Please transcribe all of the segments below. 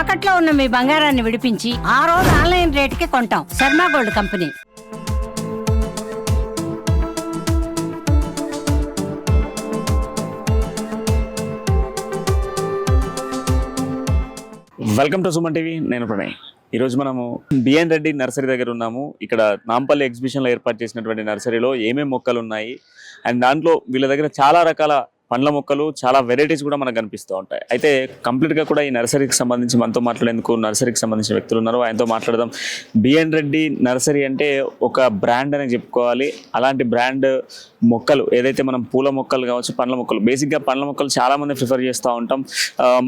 తాకట్లో ఉన్న మీ బంగారాన్ని విడిపించి ఆ రోజు ఆన్లైన్ రేటుకి కొంటాం. Sharma gold company. Welcome to Suman TV నేను ప్రణయ్. ఈరోజు మనము బిఎన్ రెడ్డి నర్సరీ దగ్గర ఉన్నాము. ఇక్కడ నాంపల్లి ఎగ్జిబిషన్లో ఏర్పాటు చేసినటువంటి నర్సరీలో ఏమేమి మొక్కలు ఉన్నాయి? అండ్ దాంట్లో వీళ్ళ దగ్గర చాలా రకాల పండ్ల మొక్కలు చాలా వెరైటీస్ కూడా మనకు కనిపిస్తూ ఉంటాయి. అయితే కంప్లీట్గా కూడా ఈ నర్సరీకి సంబంధించి మనతో మాట్లాడేందుకు నర్సరీకి సంబంధించిన వ్యక్తులు ఉన్నారు. ఆయనతో మాట్లాడదాం. బిఎన్ రెడ్డి నర్సరీ అంటే ఒక బ్రాండ్ అని చెప్పుకోవాలి. అలాంటి బ్రాండ్ మొక్కలు ఏదైతే మనం పూల మొక్కలు కావచ్చు పండ్ల మొక్కలు బేసిక్గా పండ్ల మొక్కలు చాలా మంది ప్రిఫర్ చేస్తూ ఉంటాం.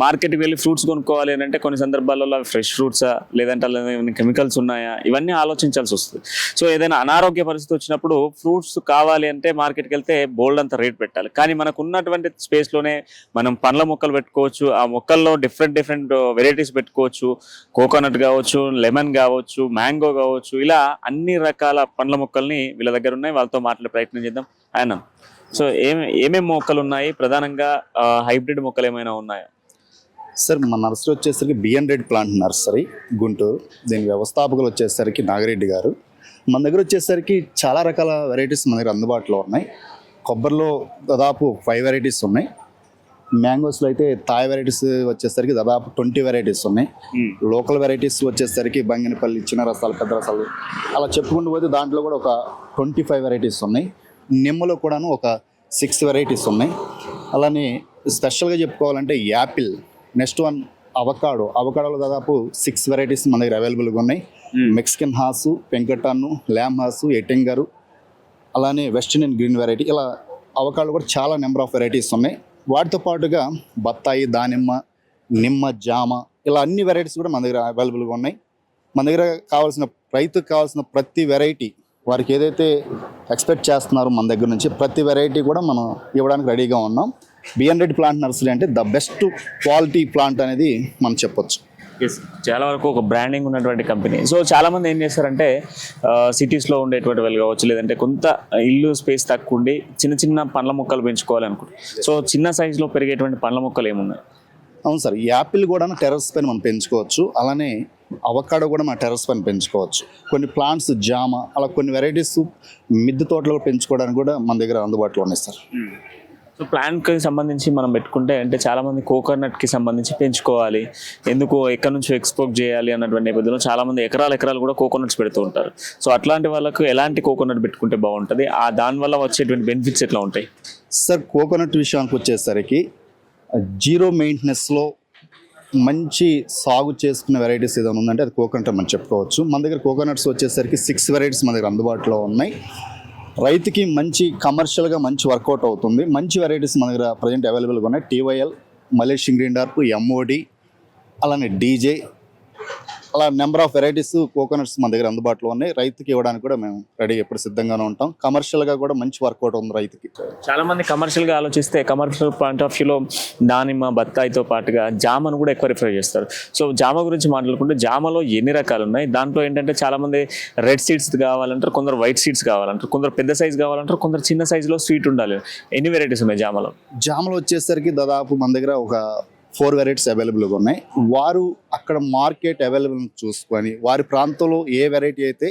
మార్కెట్కి వెళ్ళి ఫ్రూట్స్ కొనుక్కోవాలి అని అంటే కొన్ని సందర్భాలలో ఫ్రెష్ ఫ్రూట్సా లేదంటే ఏమైనా కెమికల్స్ ఉన్నాయా? ఇవన్నీ ఆలోచించాల్సి వస్తుంది. సో ఏదైనా అనారోగ్య పరిస్థితి వచ్చినప్పుడు ఫ్రూట్స్ కావాలి అంటే మార్కెట్కి వెళ్తే బోల్డ్ అంత రేట్ పెట్టాలి. కానీ మనకు ఉన్నటువంటి స్పేస్లోనే మనం పండ్ల మొక్కలు పెట్టుకోవచ్చు. ఆ మొక్కల్లో డిఫరెంట్ డిఫరెంట్ వెరైటీస్ పెట్టుకోవచ్చు. కోకోనట్ కావచ్చు లెమన్ కావచ్చు మ్యాంగో కావచ్చు ఇలా అన్ని రకాల పండ్ల మొక్కల్ని వీళ్ళ దగ్గర ఉన్నాయి. వాళ్ళతో మాట్లాడే ప్రయత్నం చేద్దాం. ఆయన సో ఏమి ఏమేమి మొక్కలు ఉన్నాయి? ప్రధానంగా హైబ్రిడ్ మొక్కలు ఏమైనా ఉన్నాయా? సార్ మా నర్సరీ వచ్చేసరికి BN Reddy plant nursery Guntur. దీని వ్యవస్థాపకులు వచ్చేసరికి నాగిరెడ్డి గారు. మన దగ్గర వచ్చేసరికి చాలా రకాల వెరైటీస్ మన దగ్గర అందుబాటులో ఉన్నాయి. కొబ్బరిలో దాదాపు ఫైవ్ వెరైటీస్ ఉన్నాయి. మ్యాంగోస్లో అయితే తాయ్ వెరైటీస్ వచ్చేసరికి దాదాపు ట్వంటీ వెరైటీస్ ఉన్నాయి. లోకల్ వెరైటీస్ వచ్చేసరికి బంగినపల్లి చిన్న రసాలు పెద్ద రసాలు అలా చెప్పుకుంటూ పోతే దాంట్లో కూడా ఒక ట్వంటీ ఫైవ్ వెరైటీస్ ఉన్నాయి. నిమ్మలో కూడాను ఒక సిక్స్ వెరైటీస్ ఉన్నాయి. అలానే స్పెషల్గా చెప్పుకోవాలంటే యాపిల్ నెక్స్ట్ వన్ అవకాడో. అవకాడోలో దాదాపు సిక్స్ వెరైటీస్ మన దగ్గర అవైలబుల్గా ఉన్నాయి. మెక్సికన్ హాసు పెంకటాను ల్యామ్ హాసు ఎటెంగరు అలానే వెస్ట్ అండ్ గ్రీన్ వెరైటీ. ఇలా అవకాళ్ళు కూడా చాలా నెంబర్ ఆఫ్ వెరైటీస్ ఉన్నాయి. వాటితో పాటుగా బత్తాయి దానిమ్మ నిమ్మ జామ ఇలా అన్ని వెరైటీస్ కూడా మన దగ్గర అవైలబుల్గా ఉన్నాయి. మన దగ్గర కావాల్సిన రైతుకు కావాల్సిన ప్రతి వెరైటీ వారికి ఏదైతే ఎక్స్పెక్ట్ చేస్తున్నారో మన దగ్గర నుంచి ప్రతి వెరైటీ కూడా మనం ఇవ్వడానికి రెడీగా ఉన్నాం. బిఎన్ రెడ్డి ప్లాంట్ నర్సరీ అంటే ద బెస్ట్ క్వాలిటీ ప్లాంట్ అనేది మనం చెప్పొచ్చు. చాలా వరకు ఒక బ్రాండింగ్ ఉన్నటువంటి కంపెనీ సో చాలా మంది ఏం చేస్తారంటే సిటీస్లో ఉండేటువంటి వాళ్ళు కావచ్చు లేదంటే కొంత ఇల్లు స్పేస్ తక్కువ ఉండి చిన్న చిన్న పండ్ల మొక్కలు పెంచుకోవాలి అనుకుంటారు. సో చిన్న సైజులో పెరిగేటువంటి పండ్ల మొక్కలు ఏమున్నాయి? అవును సార్ యాపిల్ కూడా టెర్రస్ పైన మనం పెంచుకోవచ్చు. అలానే అవకాడో కూడా మన టెర్రస్ పైన పెంచుకోవచ్చు. కొన్ని ప్లాంట్స్ జామ అలా కొన్ని వెరైటీస్ మిద్దె తోటలో పెంచుకోవడానికి కూడా మన దగ్గర అందుబాటులో ఉన్నాయి సార్. సో ప్లాంట్కి సంబంధించి మనం పెట్టుకుంటే అంటే చాలామంది కోకోనట్కి సంబంధించి పెంచుకోవాలి. ఎందుకు ఎక్కడి నుంచి ఎక్స్పోర్ట్ చేయాలి అన్నటువంటి నేపథ్యంలో చాలామంది ఎకరాలు ఎకరాలు కూడా కోకోనట్స్ పెడుతూ ఉంటారు. సో అట్లాంటి వాళ్ళకు ఎలాంటి కోకోనట్ పెట్టుకుంటే బాగుంటుంది? ఆ దానివల్ల వచ్చేటువంటి బెనిఫిట్స్ ఎట్లా ఉంటాయి? సార్ కోకోనట్ విషయానికి వచ్చేసరికి జీరో మెయింటెనెన్స్లో మంచి సాగు చేసుకునే వెరైటీస్ ఏదైనా ఉందంటే అది కోకోనట్ మనం చెప్పుకోవచ్చు. మన దగ్గర కోకోనట్స్ వచ్చేసరికి సిక్స్ వెరైటీస్ మన దగ్గర అందుబాటులో ఉన్నాయి. రైతుకి మంచి కమర్షియల్గా మంచి వర్కౌట్ అవుతుంది. మంచి వెరైటీస్ మన దగ్గర ప్రజెంట్ అవైలబుల్గా ఉన్నాయి. T Y L Malaysian green dwarf M O D అలానే డీజే అలా నెంబర్ ఆఫ్ వెరైటీస్ కోకోనట్స్ మన దగ్గర అందుబాటులో ఉన్నాయి. రైతుకి ఇవ్వడానికి కూడా మేము రెడీ ఎప్పుడు సిద్ధంగానే ఉంటాం. కమర్షియల్గా కూడా మంచి వర్కౌట్ ఉంది రైతుకి. చాలా మంది కమర్షియల్గా ఆలోచిస్తే కమర్షియల్ పాయింట్ ఆఫ్ వ్యూలో దానిమ్మ బత్తాయితో పాటుగా జామను కూడా ఎక్కువ రిఫర్ చేస్తారు. సో జామ గురించి మాట్లాడుకుంటే జామలో ఎన్ని రకాలు ఉన్నాయి? దాంట్లో ఏంటంటే చాలా మంది రెడ్ సీడ్స్ కావాలంటారు కొందరు వైట్ సీడ్స్ కావాలంటారు కొందరు పెద్ద సైజ్ కావాలంటారు కొందరు చిన్న సైజులో స్వీట్ ఉండాలి. ఎన్ని వెరైటీస్ ఉన్నాయి జామలో? జామలు వచ్చేసరికి దాదాపు మన దగ్గర ఒక ఫోర్ వెరైటీస్ అవైలబుల్గా ఉన్నాయి. వారు అక్కడ మార్కెట్ అవైలబుల్ చూసుకొని వారి ప్రాంతంలో ఏ వెరైటీ అయితే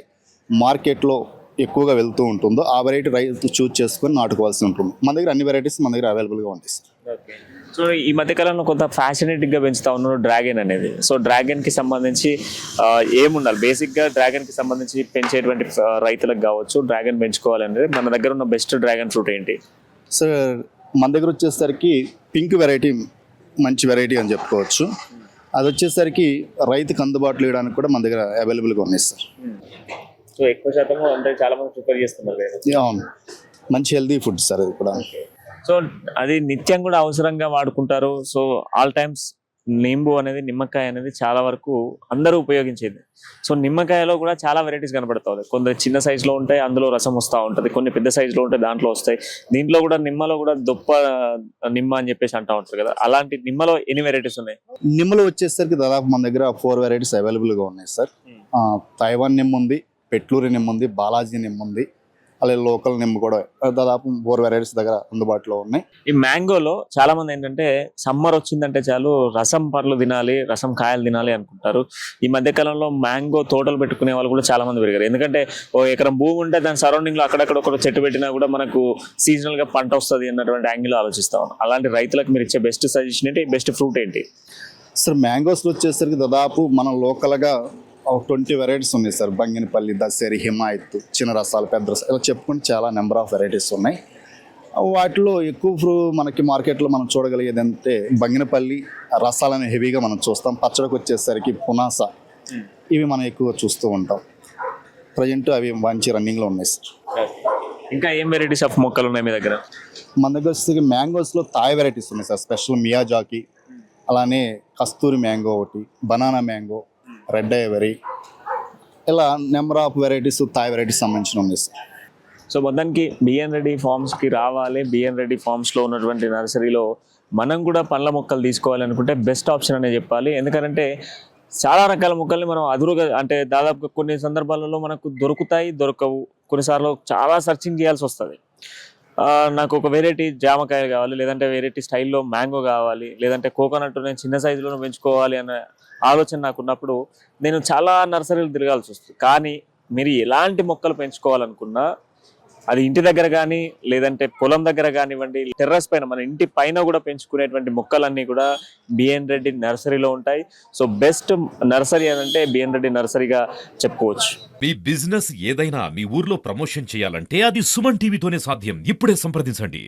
మార్కెట్లో ఎక్కువగా వెళ్తూ ఉంటుందో ఆ వెరైటీ రైతు చూస్ చేసుకొని నాటుకోవాల్సి ఉంటుంది. మన దగ్గర అన్ని వెరైటీస్ మన దగ్గర అవైలబుల్గా ఉంటాయి సార్. సో ఈ మధ్య కాలంలో కొంత ఫ్యాషనేటిక్గా పెంచుతా ఉన్నారు డ్రాగన్ అనేది. సో డ్రాగన్కి సంబంధించి ఏముండాలి? బేసిక్గా డ్రాగన్కి సంబంధించి పెంచేటువంటి రైతులకు కావచ్చు డ్రాగన్ పెంచుకోవాలనేది మన దగ్గర ఉన్న బెస్ట్ డ్రాగన్ ఫ్రూట్ ఏంటి? సార్ మన దగ్గర వచ్చేసరికి పింక్ వెరైటీ మంచి వెరైటీ అని చెప్పుకోవచ్చు. అది వచ్చేసరికి రైతుకు అందుబాటులో ఇవ్వడానికి కూడా మన దగ్గర అవైలబుల్గా ఉన్నాయి సార్ సో ఎక్కువ శాతం అంటే చాలా మంది ప్రిపేర్ చేస్తున్నారు అవును. మంచి హెల్తీ ఫుడ్ సార్ అది కూడా. సో అది నిత్యం కూడా అవసరంగా వాడుకుంటారు. సో ఆల్ టైమ్స్ నింబు అనేది నిమ్మకాయ అనేది చాలా వరకు అందరూ ఉపయోగించేది. సో నిమ్మకాయలో కూడా చాలా వెరైటీస్ కనబడుతుంది కొందరు చిన్న సైజులో ఉంటాయి అందులో రసం వస్తూ ఉంటుంది. కొన్ని పెద్ద సైజులో ఉంటాయి దాంట్లో వస్తాయి. దీంట్లో కూడా నిమ్మలో కూడా దొప్ప నిమ్మ అని చెప్పేసి అంటూ ఉంటారు కదా. అలాంటి నిమ్మలో ఎన్ని వెరైటీస్ ఉన్నాయి? నిమ్మలు వచ్చేసరికి దాదాపు మన దగ్గర ఫోర్ వెరైటీస్ అవైలబుల్గా ఉన్నాయి సార్ ఆ, తైవాన్ నిమ్మ ఉంది పెట్లూరి నిమ్మ ఉంది బాలాజీ నిమ్మ ఉంది అలాగే లోకల్ నిమ్మ కూడా దాదాపు ఫోర్ వెరైటీస్ దగ్గర అందుబాటులో ఉన్నాయి. ఈ మ్యాంగోలో చాలా మంది ఏంటంటే సమ్మర్ వచ్చిందంటే చాలు రసం పండ్లు తినాలి రసం కాయలు తినాలి అనుకుంటారు. ఈ మధ్య కాలంలో మ్యాంగో తోటలు పెట్టుకునే వాళ్ళు కూడా చాలా మంది పెరిగారు. ఎందుకంటే ఓ ఎకరం భూమి ఉంటే దాని సరౌండింగ్లో అక్కడక్కడ ఒక చెట్టు పెట్టినా కూడా మనకు సీజనల్గా పంట వస్తుంది అన్నటువంటి యాంగిల్ ఆలోచిస్తా అలాంటి రైతులకు మీరు ఇచ్చే బెస్ట్ సజెషన్ ఏంటి? బెస్ట్ ఫ్రూట్ ఏంటి? సార్ మ్యాంగోస్లో వచ్చేసరికి దాదాపు మనం లోకల్గా ఒక ట్వంటీ వెరైటీస్ ఉన్నాయి సార్. బంగినపల్లి దసేరి హిమాయత్ చిన్న రసాలు పెద్ద రసాలు ఇలా చెప్పుకుంటే చాలా నెంబర్ ఆఫ్ వెరైటీస్ ఉన్నాయి. వాటిలో ఎక్కువ ఫ్రూ మనకి మార్కెట్లో మనం చూడగలిగేది అంటే బంగినపల్లి రసాలని హెవీగా మనం చూస్తాం. పచ్చడికి వచ్చేసరికి పునాస. ఇవి మనం ఎక్కువ చూస్తూ ఉంటాం. ప్రజెంట్ అవి మంచి రన్నింగ్లో ఉన్నాయి సార్. ఇంకా ఏం వెరైటీస్ ఆఫ్ మొక్కలు ఉన్నాయి మీ దగ్గర? మన దగ్గర వచ్చేసరికి మ్యాంగోస్లో తాయ్ వెరైటీస్ ఉన్నాయి సార్. స్పెషల్ మియాజాకి అలానే కస్తూరి మ్యాంగో ఒకటి బనానా మ్యాంగో రెడ్ ఐవరీ ఇలా number of varieties Thai varieties సంబంధించిన ఉంది సార్ సో మొత్తానికి బిఎన్ రెడ్డి ఫార్మ్స్కి రావాలి. బిఎన్ రెడ్డి ఫార్మ్స్లో ఉన్నటువంటి నర్సరీలో మనం కూడా పండ్ల మొక్కలు తీసుకోవాలి అనుకుంటే బెస్ట్ ఆప్షన్ అనే చెప్పాలి. ఎందుకంటే చాలా రకాల మొక్కల్ని మనం అదురుగా అంటే దాదాపు కొన్ని సందర్భాలలో మనకు దొరుకుతాయి దొరకవు. కొన్నిసార్లు చాలా సర్చింగ్ చేయాల్సి వస్తుంది. నాకు ఒక వెరైటీ జామకాయలు కావాలి లేదంటే వెరైటీ స్టైల్లో మ్యాంగో కావాలి లేదంటే కోకోనట్ నేను చిన్న సైజులో పెంచుకోవాలి అనే ఆలోచన నాకు ఉన్నప్పుడు నేను చాలా నర్సరీలు తిరగాల్సి వస్తుంది. కానీ మీరు ఎలాంటి మొక్కలు పెంచుకోవాలనుకున్నా అది ఇంటి దగ్గర కానీ లేదంటే పొలం దగ్గర కానివ్వండి టెర్రస్ పైన మన ఇంటి పైన కూడా పెంచుకునేటువంటి మొక్కలన్నీ కూడా బిఎన్ రెడ్డి నర్సరీలో ఉంటాయి. సో బెస్ట్ నర్సరీ అని అంటే బిఎన్ రెడ్డి నర్సరీగా చెప్పుకోవచ్చు. మీ బిజినెస్ ఏదైనా మీ ఊర్లో ప్రమోషన్ చేయాలంటే అది సుమన్ టీవీతోనే సాధ్యం. ఇప్పుడే సంప్రదించండి.